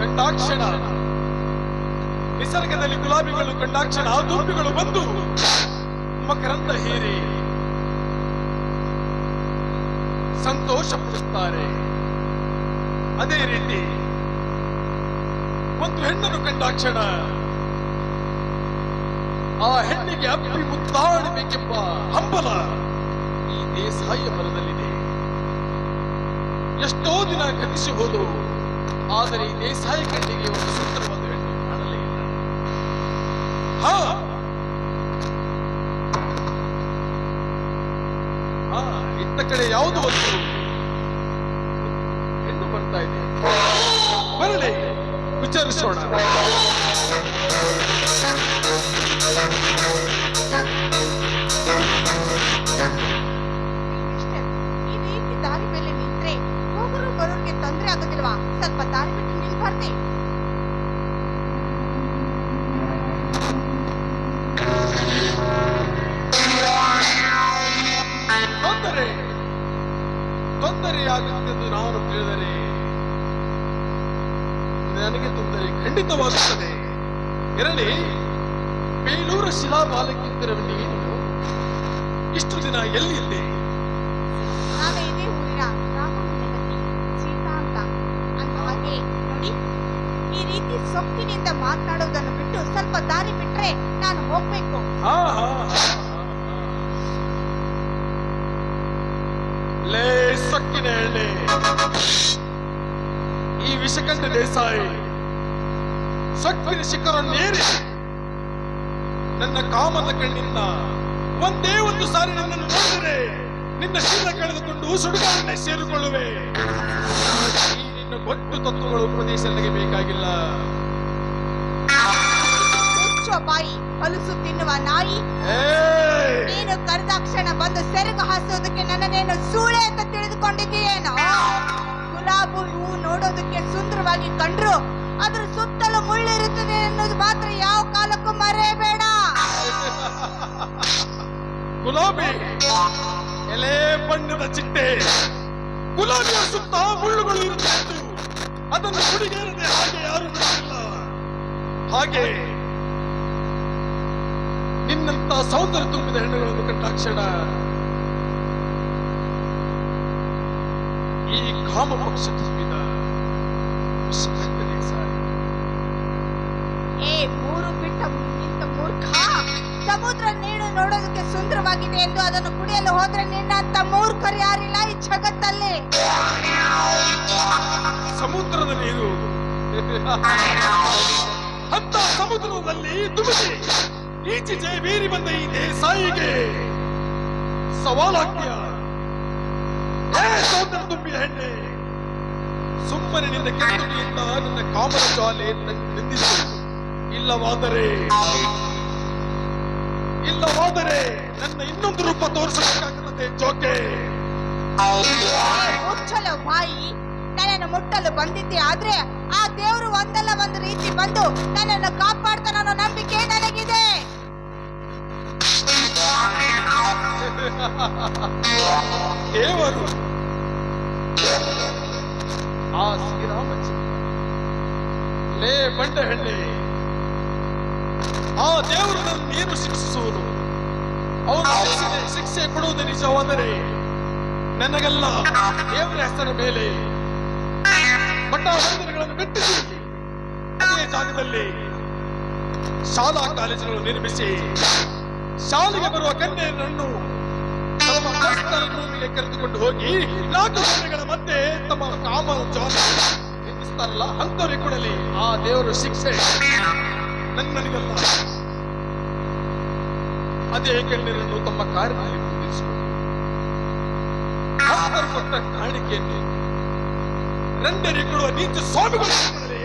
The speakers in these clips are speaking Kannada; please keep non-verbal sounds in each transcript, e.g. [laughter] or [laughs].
ಕಂಡಾಕ್ಷಣ, ನಿಸರ್ಗದಲ್ಲಿ ಗುಲಾಬಿಗಳು, ಕಂಡಾಕ್ಷಣ, ಆ ದುಂಬಿಗಳು ಬಂದು ಮಕರಂದ ಹೀರಿ ಸಂತೋಷ ಪಡುತ್ತಾರೆ ಅದೇ ರೀತಿ ಒಂದು ಹೆಣ್ಣನ್ನು ಕಂಡಾಕ್ಷಣ, ಆ ಹೆಣ್ಣಿಗೆ ಅಪ್ಪಿ ಮುತ್ತಾಡಬೇಕೆಂಬ ಹಂಬಲ ಈ ದೇಸಾಯಿಯ ಮನದಲ್ಲಿದೆ ಎಷ್ಟೋ ದಿನ ಗತಿಸಿ ಆದರೆ ಈ ದೇಸಾಯಿ ಕಣ್ಣಿಗೆ ಒಂದು ಸುಂದರವಾದ ಹೆಣ್ಣು ಕಾಣಲೇ ಇಲ್ಲ. ಹಾ. ಇತ್ತ ಕಡೆ ಯಾವುದು ಒಂದು ಎಂದು ಬರ್ತಾ ಇದೆ? ಬರಲಿ, ವಿಚಾರಿಸೋಣ. ಈ ರೀತಿ ದಾರಿ ಮೇಲೆ ತೊಂದರೆ ಆಗೋದಿಲ್ವಾ? ಸ್ವಲ್ಪ ದಾರಿ ಬಿಟ್ಟು ನಿಲ್ಬಾರ್ದೆ. ತೊಂದರೆ. ತೊಂದರೆಯಾಗುತ್ತೆಂದು ನಾನು ತಿಳಿದರೆ ನನಗೆ ತೊಂದರೆ ಖಂಡಿತವಾಗುತ್ತದೆ. ಇರಲಿ ಬೇಲೂರ ಶಿಲಾಬಾಲಕ್ಕಿಂತಿರುವ ನೀನು ಇಷ್ಟು ದಿನ ಎಲ್ಲಿದ್ದೆ? ನಾವೇ ಇದೇ ಊರಿನ ಸೊಕ್ಕಿನಿಂದ ಮಾತನಾಡೋದನ್ನು ಬಿಟ್ಟು ಸ್ವಲ್ಪ ದಾರಿ ಬಿಟ್ರೆ ನಾನು ಹೋಗ್ಬೇಕು. ಲೇ, ಸೊಕ್ಕಿನ ಎಣ್ಣೆ. ಈ ವಿಷಕಂಠ ದೇಸಾಯಿ ಸೊಕ್ಕಿನ ಶಿಖರನ್ನೇರಿ ನನ್ನ ಕಾಮದ ಕಣ್ಣಿಂದ ಒಂದೇ ಒಂದು ಸಾರಿ ನನ್ನನ್ನು ನೋಡಿದರೆ ನಿನ್ನ ಶೀಲ ಕಳೆದುಕೊಂಡು ಸುಡುಗಾಡನ್ನೇ ಸೇರಿಕೊಳ್ಳುವೆ. ಈ ನಿನ್ನ ಗೊತ್ತು ತತ್ವಗಳು ಉಪದೇಶ ನನಗೆ ಬೇಕಾಗಿಲ್ಲ. ಮುಚ್ಚೋ ಬಾಯಿ ಹೊಲಸು ತಿನ್ನುವ ನಾಯಿ! ನೀನು ಕರೆದಾಕ್ಷಣ ಬಂದು ಸೆರಗು ಹಾಸೋದಕ್ಕೆ ನನ್ನನ್ನೇನು ಸೂಳೆ ಅಂತ ತಿಳಿದುಕೊಂಡಿದ್ದೀಯೇನೋ? ಗುಲಾಬು ಹೂವು ನೋಡೋದಕ್ಕೆ ಸುಂದರವಾಗಿ ಕಂಡ್ರು. ಅದ್ರ ಸುತ್ತಲೂ ಮುಳ್ಳಿರುತ್ತದೆ ಅನ್ನೋದು ಮಾತ್ರ ಯಾವ ಕಾಲಕ್ಕೂ ಮರೆಯಬೇಡ. ಗುಲಾಬಿ ಎಲೆ ಬಣ್ಣದ ಚಿಟ್ಟೆ. ಗುಲಾಬಿಯ ಸುತ್ತ ಮುಳ್ಳುಗಳು ಇರುತ್ತೆ ಅದನ್ನು ಹುಡುಗೇರದೆ ಹಾಗೆ ಯಾರು ಬಿಡಲಿಲ್ಲ ಹಾಗೆ ನಿನ್ನಂತ ಸೌಂದರ್ಯ ತುಂಬಿದ ಹೆಣ್ಣುಗಳನ್ನು ಕಂಡಾಕ್ಷಣ ಈ ಕಾಮ ಪಕ್ಷ ತುಂಬಿದ ಏ ಮೂರು ಬಿಟ್ಟ ನಿಂತ ಮೂರ್ಖ ಸಮುದ್ರ ನೀರು ನೋಡೋದಕ್ಕೆ ಸುಂದರವಾಗಿದೆ ಎಂದು ಅದನ್ನು ಕುಡಿಯಲು ಹೋದ್ರೆ ನಿನ್ನಂತ ಮೂರ್ಖರು ಯಾರಿಲ್ಲ ಈ ಜಗತ್ತಲ್ಲಿ. ಸಮುದ್ರದ ನೀರು. [laughs] ಅಂತ ಸಮುದ್ರದಲ್ಲಿ ದುಮಿಸಿ ಈಚೆಚೆ ಬೀರಿ ಬಂದ ಈ ದೇಸಾಯಿಗೆ ಸವಾಲಾಗ್ತೀಯ ತುಂಬಿದ ಹೆಣ್ಣೆ, ಸುಮ್ಮನೆ ನಿನ್ನ ಕೆತ್ತುಗೆಯಿಂದ ನಿನ್ನ ಕಾಮನ ಜಾಲೆ ನಿಂದಿಸಿ. ಇಲ್ಲವಾದರೆ ಇಲ್ಲವಾದರೆ ನನ್ನ ಇನ್ನೊಂದು ರೂಪ ತೋರಿಸಬೇಕಾಗುತ್ತದೆ ಜೋಕೆ. ಮುಚ್ಚಲು ಬಾಯಿ ನನ್ನನ್ನು ಮುಟ್ಟಲು ಬಂದಿದ್ದೆ, ಆದ್ರೆ ಆ ದೇವರು ಒಂದಲ್ಲ ಒಂದು ರೀತಿ ಬಂದು ನನ್ನನ್ನು ಕಾಪಾಡ್ತಾನ ನಂಬಿಕೆ ನನಗಿದೆ. ದೇವರು ಆ ಶ್ರೀರಾಮಚಂದ್ರ. ಲೇ ಹೆಣ್ಣೆ ಆ ದೇವರು ನೀನು ಶಿಕ್ಷಿಸುವುದು ಅವನು ಶಿಕ್ಷೆ ಕೊಡುವುದು ನಿಜವಾದರೆ ನನಗೆಲ್ಲ ದೇವರ ಹೆಸರ ಮೇಲೆ ಮಠ ಬಿಟ್ಟು ಕಟ್ಟಿಸಿ ಅದೇ ಜಾಗದಲ್ಲಿ ಶಾಲಾ ಕಾಲೇಜುಗಳನ್ನು ನಿರ್ಮಿಸಿ ಶಾಲೆಗೆ ಬರುವ ಕನ್ಯೆಯನ್ನು ತಮ್ಮ ಪರ್ಸನಲ್ ರೂಮಿಗೆ ಕರೆದುಕೊಂಡು ಹೋಗಿ ನಾಲ್ಕು ಮಧ್ಯೆ ತಮ್ಮ ಕಾಮ ಜ್ವಾಲ ನಿಲ್ಲಿಸ್ತಾರಲ್ಲ ಕೊಡಲಿ. ಆ ದೇವರು ಶಿಕ್ಷೆ ನನ್ನನಿಗಲ್ಲ ಅದೇ ಕಣ್ಣೀರನ್ನು ತಮ್ಮ ಕಾರ್ಯದಲ್ಲಿ ಕುಂದಿರಿಸಿಕೊಂಡು ಭಕ್ತರು ಕೊಟ್ಟ ಕಾಣಿಕೆಯನ್ನು ರಂಡರಿಗೆ ಕೊಡುವ ನೀಚ ಸ್ವಾಮಿಗಳು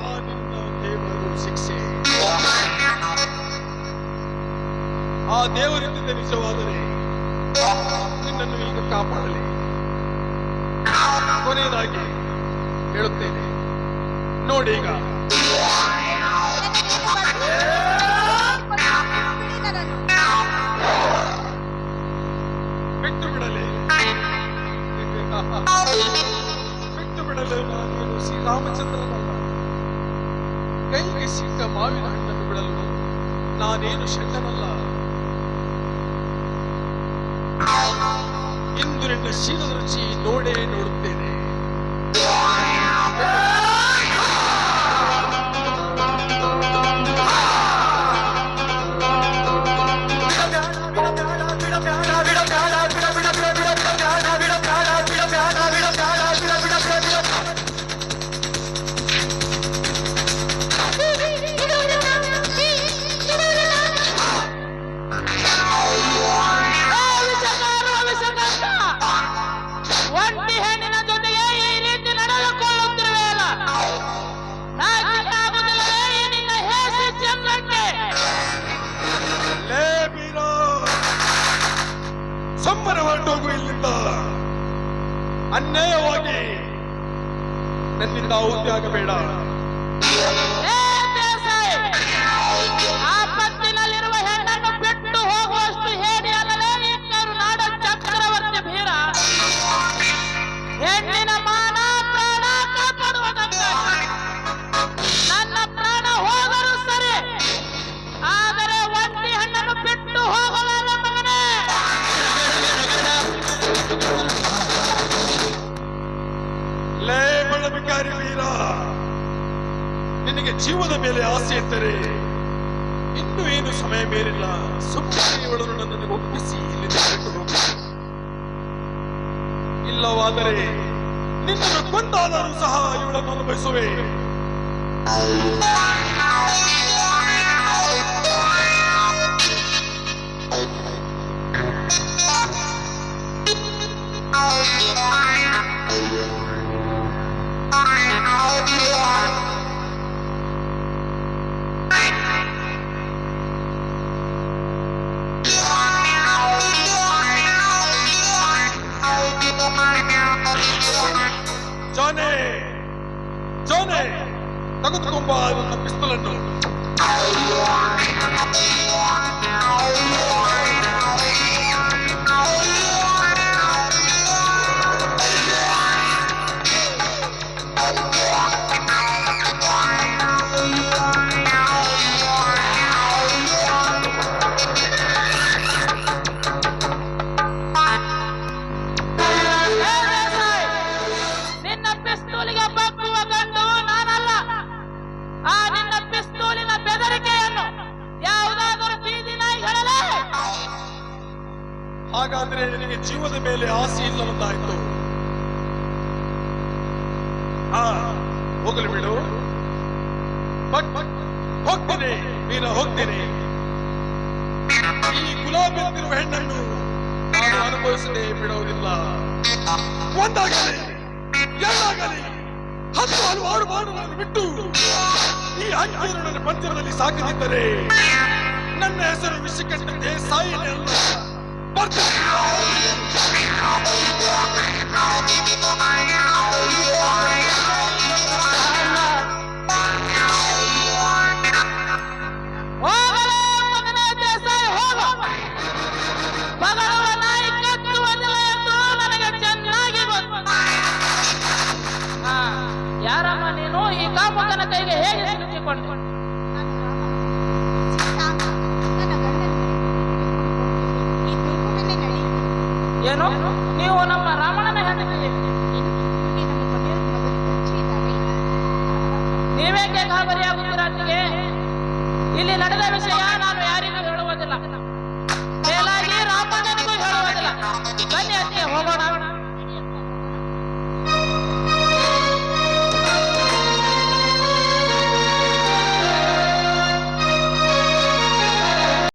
ಆ ನಿನ್ನ ದೇವರು ಶಿಕ್ಷೆ. ಆ ದೇವರಿಂದ ನಿಜವಾದರೆ ನಿನ್ನನ್ನು ಈಗ ಕಾಪಾಡಲಿ. ಕೊನೆಯದಾಗಿ ಹೇಳುತ್ತೇನೆ. ನೋಡಿ ಈಗ. ಬಿಟ್ಟು ಬಿಡಲಿ. ಬಿಟ್ಟು ಬಿಡಲು ನಾನೇನು ಶ್ರೀರಾಮಚಂದ್ರನಲ್ಲ? ಕೈಗೆ ಸಿಕ್ಕ ಮಾವಿನ ಹಣ್ಣನ್ನು ಬಿಡಲು ನಾನೇನು ಷಂಡನಲ್ಲ ಇಂದು ನಿನ್ನ ಶೀಲದ ರುಚಿ ನೋಡೇ ನೋಡುತ್ತೇನೆ. ಅನ್ಯಾಯವಾಗಿ ನನ್ನಿಂದ ಔದ್ಯ ಆಗಬೇಡ. ನಿನಗೆ ಜೀವದ ಮೇಲೆ ಆಸೆ ಇದ್ದರೆ ಇನ್ನು ಏನು ಸಮಯ ಮೇಲಿಲ್ಲ. ಸುಮ್ಮನೆ ಇವಳನ್ನು ನನ್ನನ್ನು ಒಪ್ಪಿಸಿ ಇಲ್ಲಿ ಹೋಗ. ಇಲ್ಲವಾದರೆ ನಿನ್ನನ್ನು ಕೊಂದಾದರೂ ಸಹ ಇವಳನ್ನು ಅನುಭವಿಸುವೆ. ಜಾನೆ ಜಾನೆ ತೆಗೆದುಕೊಂಬ ಪಿಸ್ತಲನ್ನು ಹಾಗಾದ್ರೆ ನಿನಗೆ ಜೀವದ ಮೇಲೆ ಆಸೆ ಇಲ್ಲವಂತಾಯ್ತು. ಹಾ, ಹೋಗಲು ಬಿಡು. ಬಟ್ ಹೋಗ್ತೇನೆ ವೀರ ಹೋಗ್ತೇನೆ. ಈ ಗುಲಾಬಿ ಅಂದಿರುವ ಹೆಣ್ಣನ್ನು ನಾನು ಅನುಭವಿಸದೆ ಬಿಡೋದಿಲ್ಲ. ಒಂದಾಗಲಿ, ಎರಡಾಗಲಿ ಹತ್ತು ಹಲವಾರು ಮಾಡುವುದನ್ನು ಬಿಟ್ಟು ಈ ಅಂಕಿಯನ್ನು ನನ್ನ ಸಾಕಿದ್ದರೆ ಸಾಕದಿದ್ದರೆ ನನ್ನ ಹೆಸರು ವಿಷಕಟ್ಟಂತೆ ಸಾಯಿಲೆ ಅಲ್ಲ. ಈ ಕಾಮುಕನ ಕೈಗೆ ಹೇಗೆ ಸಿಲುಕಿಕೊಂಡೆ? ಏನು? ನೀವು ನಮ್ಮ ರಾಮಣ್ಣನ ಹೆಂಡತಿ. ನೀವೇಕೆ ಗಾಬರಿಯಾಗುತ್ತೀರಾ ಅತ್ತಿಗೆ? ಇಲ್ಲಿ ನಡೆದ ವಿಷಯ ನಾನು ಯಾರಿಗೂ ಹೇಳುವುದಿಲ್ಲ. ಮೇಲಾಗಿ ರಾಮಣ್ಣನಿಗೂ ಹೇಳುವುದಿಲ್ಲ. ಬನ್ನಿ ಅತ್ತಿಗೆ ಹೋಗೋಣ.